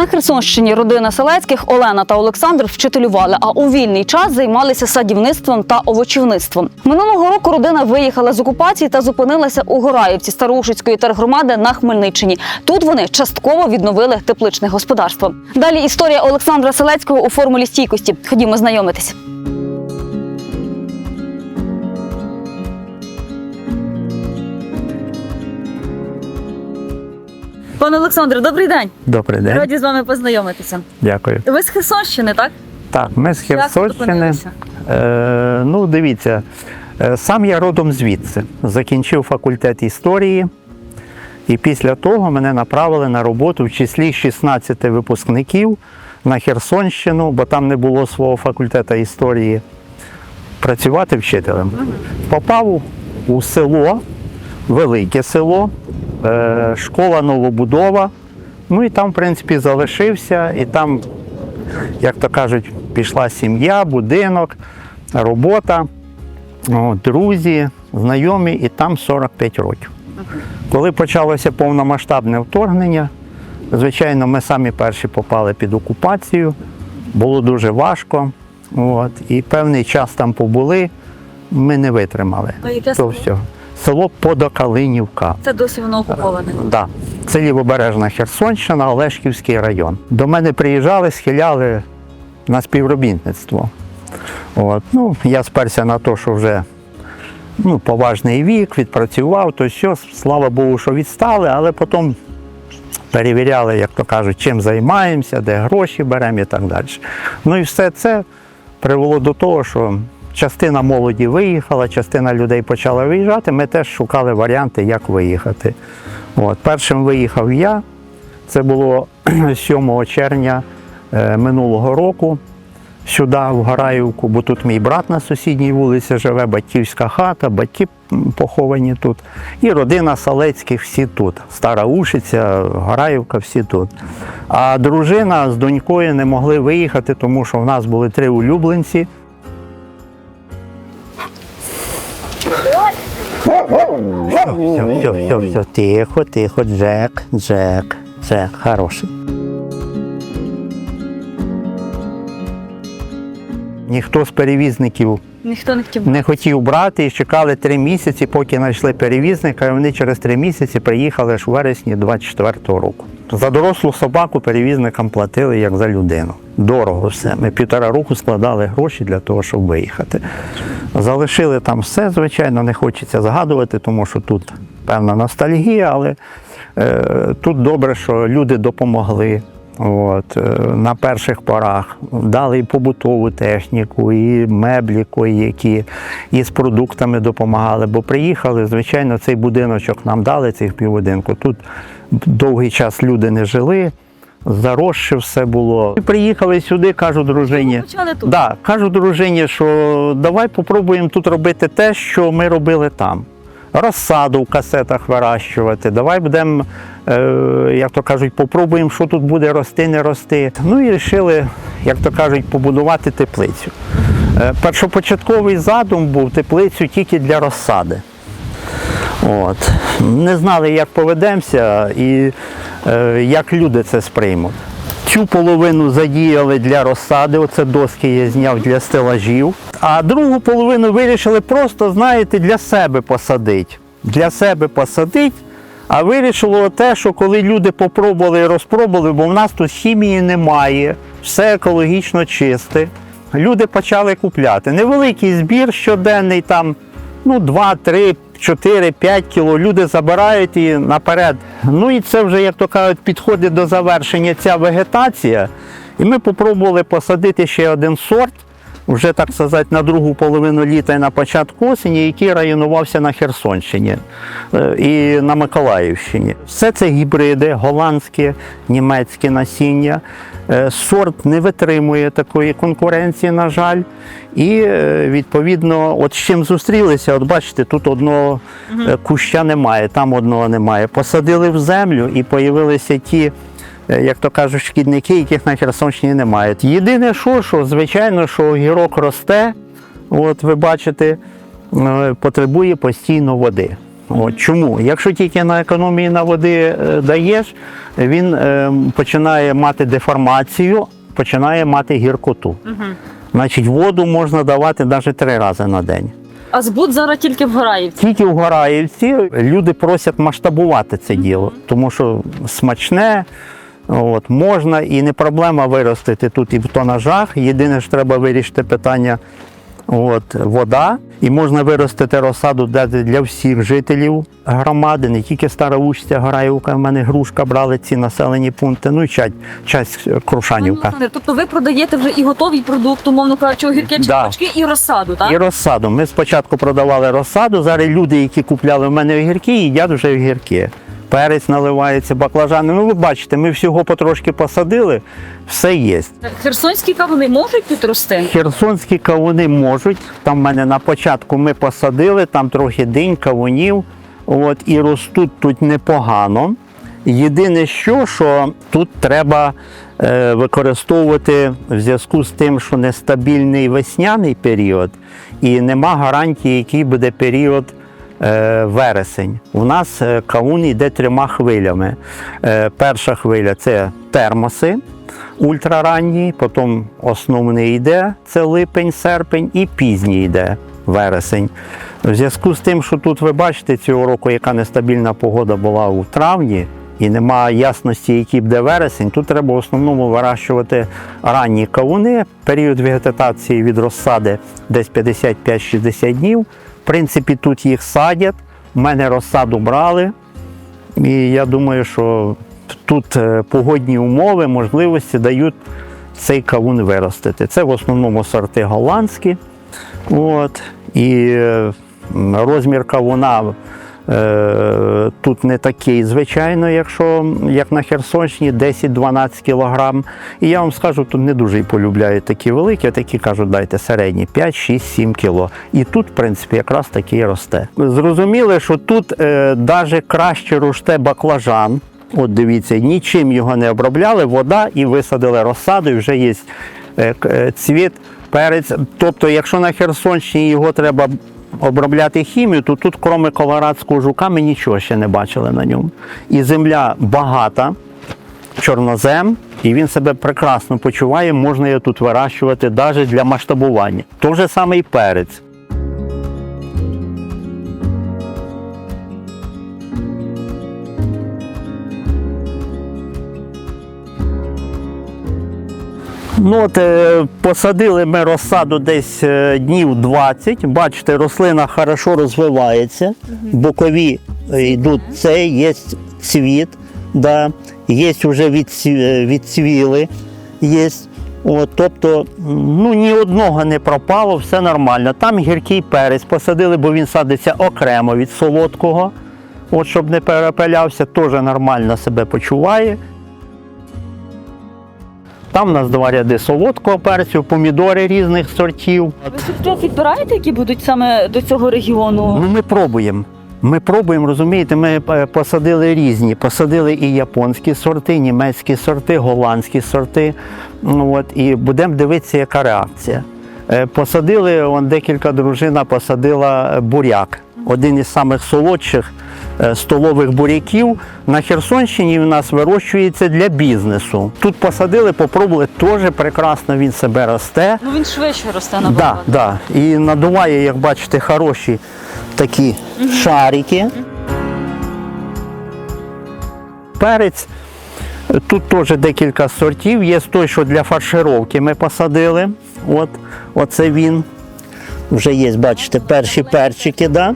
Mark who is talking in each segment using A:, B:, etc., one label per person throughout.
A: На Херсонщині родина Селецьких Олена та Олександр вчителювали, а у вільний час займалися садівництвом та овочівництвом. Минулого року родина виїхала з окупації та зупинилася у Гораївці Староушицької тергромади на Хмельниччині. Тут вони частково відновили тепличне господарство. Далі історія Олександра Селецького у формулі стійкості. Ходімо знайомитись. Пане Олександре, добрий день.
B: Добрий день,
A: Раді з вами познайомитися.
B: дякую.
A: Ви з Херсонщини, так?
B: Так, ми з Херсонщини. Е, ну, дивіться, е, сам я родом звідси. Закінчив факультет історії, і після того мене направили на роботу в числі 16 випускників на Херсонщину, бо там не було свого факультету історії. Працювати вчителем. Попав у село, велике село, школа новобудова. Ну і там, в принципі, залишився, і там як то кажуть, пішла сім'я, будинок, робота, друзі, знайомі, і там 45 років. Коли почалося повномасштабне вторгнення, звичайно, ми самі перші попали під окупацію, було дуже важко. От, і певний час там побули, ми не витримали.
A: А яке
B: То все. Село Подокалинівка.
A: Це досі воно окуповане.
B: Да. Це лівобережна Херсонщина, Олешківський район. До мене приїжджали, схиляли на співробітництво. От. Ну, я сперся на те, що вже ну, поважний вік, відпрацював, то що, слава Богу, що відстали, але потім перевіряли, як то кажуть, чим займаємося, де гроші беремо і так далі. Ну і все це привело до того, що частина молоді виїхала, частина людей почала виїжджати. Ми теж шукали варіанти, як виїхати. От. Першим виїхав я. Це було 7 червня е, минулого року. Сюди, в Гораївку, бо тут мій брат на сусідній вулиці живе, батьківська хата, батьки поховані тут. І родина Салецьких всі тут. Стара Ушиця, Гораївка, всі тут. А дружина з донькою не могли виїхати, тому що в нас були три улюбленці. Все, все, все, все, тихо, тихо, Джек, Джек, Джек, хороший. Ніхто з перевізників
A: Ніхто не хотів.
B: не хотів брати і чекали три місяці, поки знайшли перевізника, і вони через три місяці приїхали ж у вересні 24-го року. За дорослу собаку перевізникам платили як за людину. Дорого все. Ми півтора року складали гроші для того, щоб виїхати. Залишили там все, звичайно, не хочеться згадувати, тому що тут певна ностальгія, але е, тут добре, що люди допомогли. От, е, на перших порах дали і побутову техніку, і меблі які, і з продуктами допомагали. Бо приїхали, звичайно, цей будиночок нам дали, цих півбудинку. Тут довгий час люди не жили, заросше все було. І приїхали сюди, кажу дружині.
A: Тут.
B: Да, кажу дружині, що давай попробуємо тут робити те, що ми робили там. Розсаду в касетах вирощувати. Давай будемо, як то кажуть, попробуємо, що тут буде рости, не рости. Ну і вирішили, як то кажуть, побудувати теплицю. Е, першопочатковий задум був теплицю тільки для розсади. От. Не знали, як поведемося і е, як люди це сприймуть. Цю половину задіяли для розсади, оце доски я зняв для стелажів. А другу половину вирішили просто, знаєте, для себе посадити. Для себе посадити. А вирішило те, що коли люди попробували і розпробували, бо в нас тут хімії немає, все екологічно чисте. Люди почали купляти. Невеликий збір щоденний, там ну, 2, 3, 4, 5 кіло. Люди забирають і наперед. Ну і це вже, як то кажуть, підходить до завершення ця вегетація. І ми спробували посадити ще один сорт, вже так сказати, на другу половину літа і на початку осені, який районувався на Херсонщині е, і на Миколаївщині. Все це гібриди, голландське, німецьке насіння. Е, Сорт не витримує такої конкуренції, на жаль. І е, відповідно, от з чим зустрілися, от бачите, тут одного куща немає, там одного немає. Посадили в землю і появилися ті, як то кажуть, шкідники, яких на Херсонщині немає. Єдине, що, що звичайно, що огірок росте, от ви бачите, е, потребує постійно води. От чому? Якщо тільки на економії на води е, даєш, він е, починає мати деформацію, починає мати гіркоту. Значить, воду можна давати навіть три рази на день.
A: А збут зараз тільки в Гораївці.
B: Тільки в Гораївці люди просять масштабувати це діло, тому що смачне, от, можна і не проблема виростити тут і в тонажах. Єдине, що треба вирішити питання от, вода. І можна виростити розсаду для, всіх жителів громади, не тільки Староучця, Гораївка, в мене грушка брали ці населені пункти, ну і часть, часть Крушанівка.
A: Тобто ви продаєте вже і готовий продукт, умовно кажучи, огірки,
B: Да.
A: чесночки і розсаду, так?
B: І розсаду. Ми спочатку продавали розсаду. Зараз люди, які купляли в мене огірки, їдять вже огірки. Перець наливається, баклажани. Ну, ви бачите, ми всього потрошки посадили, все є.
A: Херсонські кавуни можуть тут рости?
B: Херсонські кавуни можуть. Там в мене на початку ми посадили, там трохи динь, кавунів. От, і ростуть тут непогано. Єдине, що, що тут треба е, використовувати в зв'язку з тим, що нестабільний весняний період, і нема гарантії, який буде період вересень. У нас е, кавун йде трьома хвилями. Е, перша хвиля це термоси ультраранній, потім основний йде, це липень, серпень, і пізній йде вересень. В зв'язку з тим, що тут ви бачите цього року, яка нестабільна погода була у травні, і немає ясності, який буде вересень, тут треба в основному вирощувати ранні кавуни. Період вегетації від розсади десь 55-60 днів. В принципі, тут їх садять. в мене розсаду брали. І я думаю, що тут е, погодні умови, можливості дають цей кавун виростити. Це в основному сорти голландські. От. І е, розмір кавуна тут не такий, звичайно, якщо як на Херсонщині 10-12 кілограм. І я вам скажу, тут не дуже і полюбляють такі великі, а такі кажуть, дайте середні 5, 6, 7 кіло. І тут, в принципі, якраз такий росте. Зрозуміли, що тут е, навіть краще росте баклажан. От дивіться, нічим його не обробляли, вода і висадили розсаду, і вже є е, е, цвіт, перець. Тобто, якщо на Херсонщині його треба обробляти хімію, то тут, крім колорадського жука, ми нічого ще не бачили на ньому. І земля багата, чорнозем, і він себе прекрасно почуває, можна його тут вирощувати навіть для масштабування. Той же самий перець. Ну от е, посадили ми розсаду десь е, днів 20. Бачите, рослина хорошо розвивається, бокові е, йдуть це, є цвіт, да, є вже відцвіли. Є. От, тобто ну, ні одного не пропало, все нормально. Там гіркий перець посадили, бо він садиться окремо від солодкого, от, щоб не перепилявся, теж нормально себе почуває. Там у нас два ряди солодкого перцю, помідори різних сортів.
A: Ви сорти підбираєте, які будуть саме до цього регіону?
B: Ну, ми пробуємо. Ми пробуємо, розумієте, ми посадили різні. Посадили і японські сорти, німецькі сорти, голландські сорти. Ну, От, і будемо дивитися, яка реакція. Е, Посадили, он декілька дружина посадила буряк. Один із самих солодших е, столових буряків на Херсонщині в нас вирощується для бізнесу. Тут посадили, попробували, теж прекрасно він себе росте.
A: Ну він швидше росте
B: Да,
A: набагато.
B: да. І надуває, як бачите, хороші такі шарики. Перець. Тут теж декілька сортів. Є той, що для фаршировки ми посадили. От, оце він. Вже є, бачите, перші перчики. Да?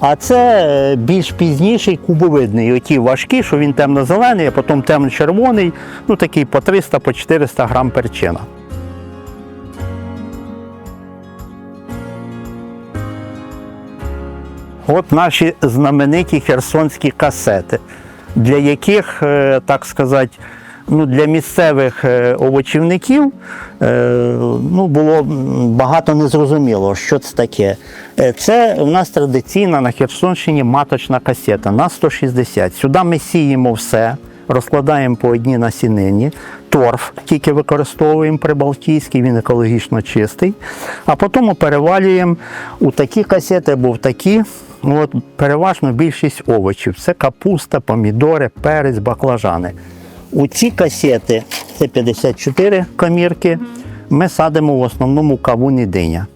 B: А це е, більш пізніший кубовидний. Оті важкі, що він темно-зелений, а потім темно-червоний, ну такий по 300 по 400 грам перчина. От наші знамениті херсонські касети, для яких, е, так сказати, ну, для місцевих е, овочівників е, ну, було багато незрозуміло, що це таке. Е, Це у нас традиційна на Херсонщині маточна касета на 160. Сюди ми сіємо все, розкладаємо по одній насінині. Торф тільки використовуємо прибалтійський, він екологічно чистий. А потім перевалюємо у такі касети або в такі от, переважно більшість овочів. Це капуста, помідори, перець, баклажани. У ці касети, це 54 комірки, ми садимо в основному кавун диня.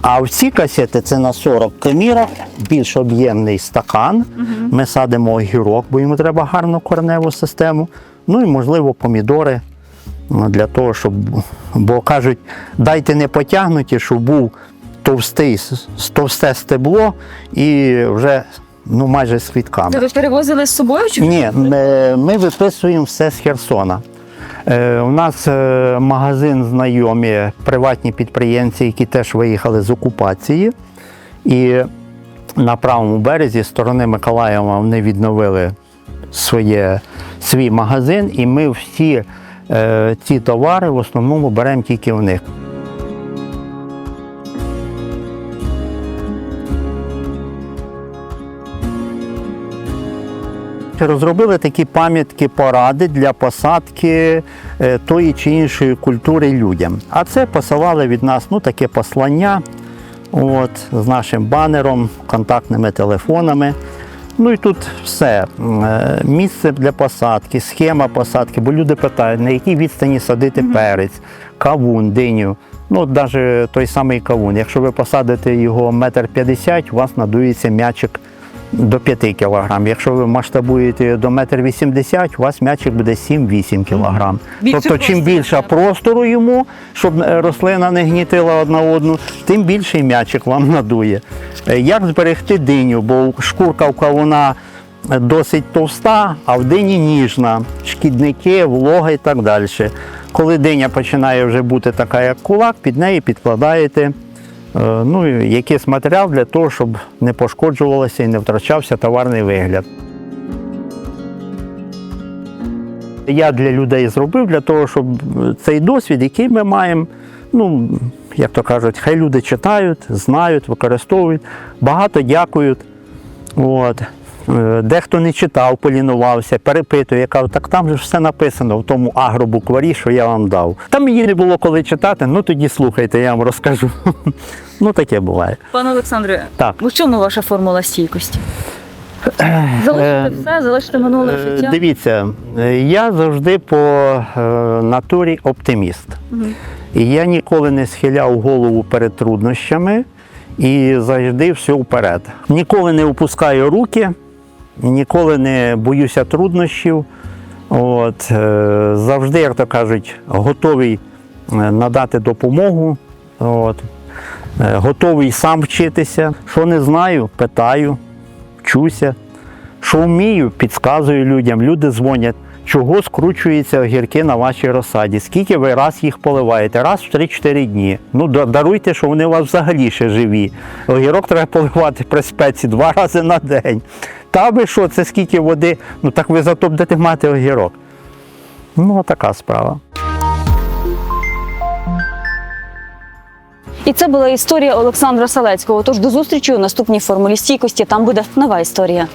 B: А в ці касети це на 40 комірок, більш об'ємний стакан. Ми садимо огірок, бо йому треба гарну кореневу систему. Ну і, можливо, помідори ну, для того, щоб. Бо кажуть, дайте не потягнуті, щоб був товстий, товсте стебло і вже ну, майже з квітками.
A: Ви перевозили з собою чи
B: Ні, ми, ми виписуємо все з Херсона. Е, у нас е, магазин знайомі, приватні підприємці, які теж виїхали з окупації. І на правому березі, з сторони Миколаєва, вони відновили своє, свій магазин, і ми всі е, ці товари в основному беремо тільки у них. Розробили такі пам'ятки поради для посадки е, тої чи іншої культури людям. А це посилали від нас ну, таке послання от, з нашим банером, контактними телефонами. Ну і тут все. Е, Місце для посадки, схема посадки, бо люди питають, на якій відстані садити перець, кавун, диню. Ну, навіть той самий кавун. Якщо ви посадите його метр п'ятдесят, у вас надується м'ячик до 5 кг. Якщо ви масштабуєте до 1,80 м, у вас м'ячик буде 7-8 кг.
A: Більше
B: Тобто, чим
A: простору
B: більше простору йому, щоб е, рослина не гнітила одна одну, тим більший м'ячик вам надує. Е, Як зберегти диню? Бо шкурка в кавуна досить товста, а в дині ніжна, шкідники, волога і так далі. Коли диня починає вже бути така, як кулак, під неї підкладаєте е, ну, і якийсь матеріал для того, щоб не пошкоджувалося і не втрачався товарний вигляд. Я для людей зробив для того, щоб цей досвід, який ми маємо, ну, як то кажуть, хай люди читають, знають, використовують, багато дякують. От. Е, Дехто не читав, полінувався, перепитує, я кажу, так там же все написано в тому агробукварі, що я вам дав. Там мені не було коли читати, ну тоді слухайте, я вам розкажу. Ну таке буває.
A: Пане Олександре,
B: Так.
A: у чому ваша формула стійкості? Залишити все, залишити минуле
B: Е,
A: життя.
B: Дивіться, е, я завжди по е, натурі оптиміст. І я ніколи не схиляв голову перед труднощами і завжди все вперед. Ніколи не опускаю руки, ніколи не боюся труднощів. От, е, завжди, як то кажуть, готовий е, надати допомогу. От, е, готовий сам вчитися. Що не знаю, питаю, вчуся. Що вмію, підказую людям. Люди дзвонять, чого скручуються огірки на вашій розсаді, скільки ви раз їх поливаєте, раз в 3-4 дні. Ну даруйте, що вони у вас взагалі ще живі. Огірок треба поливати при спеці два рази на день. Та ви що, це скільки води? Ну так ви зато будете мати огірок. Ну, така справа.
A: І це була історія Олександра Салецького. Тож до зустрічі у наступній формулі стійкості. Там буде нова історія.